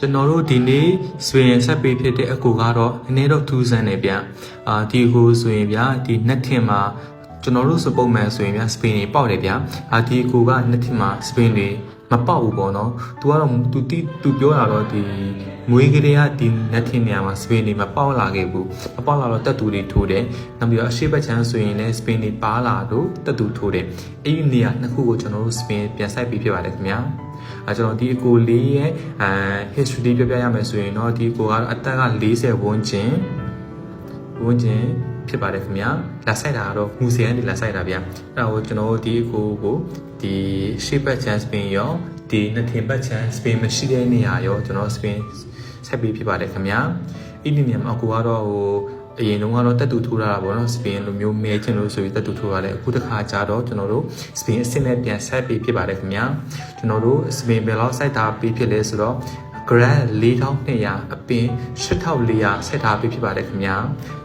ကျွန်တော်တို့ဒီနေ့ဆိုရင်ဆက်ပေးဖြစ်တဲ့အကူကတော့အနည်းတော့ထူးဆန်းနေဗျအာဒီကိုဆိုရင်ဗျဒီနှစ်ထင်မှာ ကျွန်တော်တို့စပုံမှန်ဆိုရင်ဗျစပိန်တွေပေါက်တယ်ဗျအာဒီကိုကနှစ်ထင်မှာစပိန်တွေမပေါက်ဘူးပေါ့နော်။ तू ကတော့ तू တီ तू ပြောတာတော့ဒီမွေးကလေးကဒီနှစ်ထင်နေရာမှာစပိန်တွေမပေါက်လာခဲ့ဘူး။မပေါက်လာတော့တက်တူတွေထိုးတယ်။နောက်ပြီးတော့အရှိတ်ဘက်ချမ်းဆိုရင်လည်းစပိန်တွေပါလာတော့တက်တူထိုးတယ်။အဲ့ဒီနေရာနှစ်ခုကိုကျွန်တော်တို့စပိန်ပြန်ဆိုင်ပြီးဖြစ်ပါတယ်ခင်ဗျာ။အဲကျွန်တော်ဒီအကိုလေးရဲ့အဲ history ပြောပြရမယ်ဆိုရင်တော့ဒီအကိုကတော့အသက်က40ဝန်းကျင်ဝန်းကျင် ဖြစ်ပါတယ်ခင်ဗျာလာဆိုင်တာကတော့မူစီကနေလာဆိုင်တာဗျာအဲဒါကိုကျွန်တော်တို့ဒီအကိုကိုဒီရှေ့ဘက်ချန်စပင်ရောဒီနှစ်ထင်ဘက်ချန်စပင်မရှိတဲ့နေရာရောကျွန်တော်စပင်ဆက်ပြီးဖြစ်ပါတယ်ခင်ဗျာအဲ့ဒီနေရာမှာအကိုကတော့ဟိုအရင်တုန်းကတော့တက်တူထိုးလာတာပေါ့နော်စပင်လိုမျိုးမဲချင်လို့ဆိုပြီးတက်တူထိုးရတယ်အခုတစ်ခါကျတော့ကျွန်တော်တို့စပင်အစ်စ်နဲ့ပြန်ဆက်ပြီးဖြစ်ပါတယ်ခင်ဗျာကျွန်တော်တို့စပင်ဘယ်လောက်စိုက်တာပြီးဖြစ်လဲဆိုတော့ grad 4200အပင်8400ဆက်ထားပြီးဖြစ်ပါတယ်ခင်ဗျာ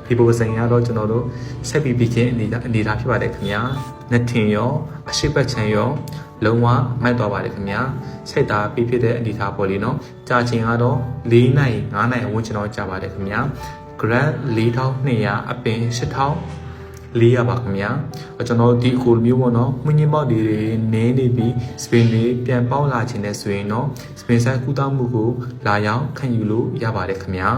ဒီပုံစံကတော့ကျွန်တော်တို့ဆက်ပြီးပြီးချင်းအနေအနေထားဖြစ်ပါတယ်ခင်ဗျာနှစ်ထင်ရောအရှိတ်ပတ်ချံရောလုံးဝမိုက်သွားပါတယ်ခင်ဗျာဆက်တာပြီးဖြစ်တဲ့အနေထားပေါ်လေးနော်ကြာချိန်ကတော့၄နိုင်5နိုင်ဝန်းကျင်တော့ကြာပါတယ်ခင်ဗျာ grad 4200အပင်8000 လေးရပါခင်ဗျာအကျွန်တော်ဒီကိုမျိုးပေါ့နော်မွညင်ပေါက်တွေနင်းနေပြီးစပင်တွေပြန်ပေါက်လာခြင်းနဲ့ဆိုရင်တော့စပင်ဆိုင်ကူးတောင်းမှုကိုလာရောက်ခံယူလို့ရပါတယ်ခင်ဗျာ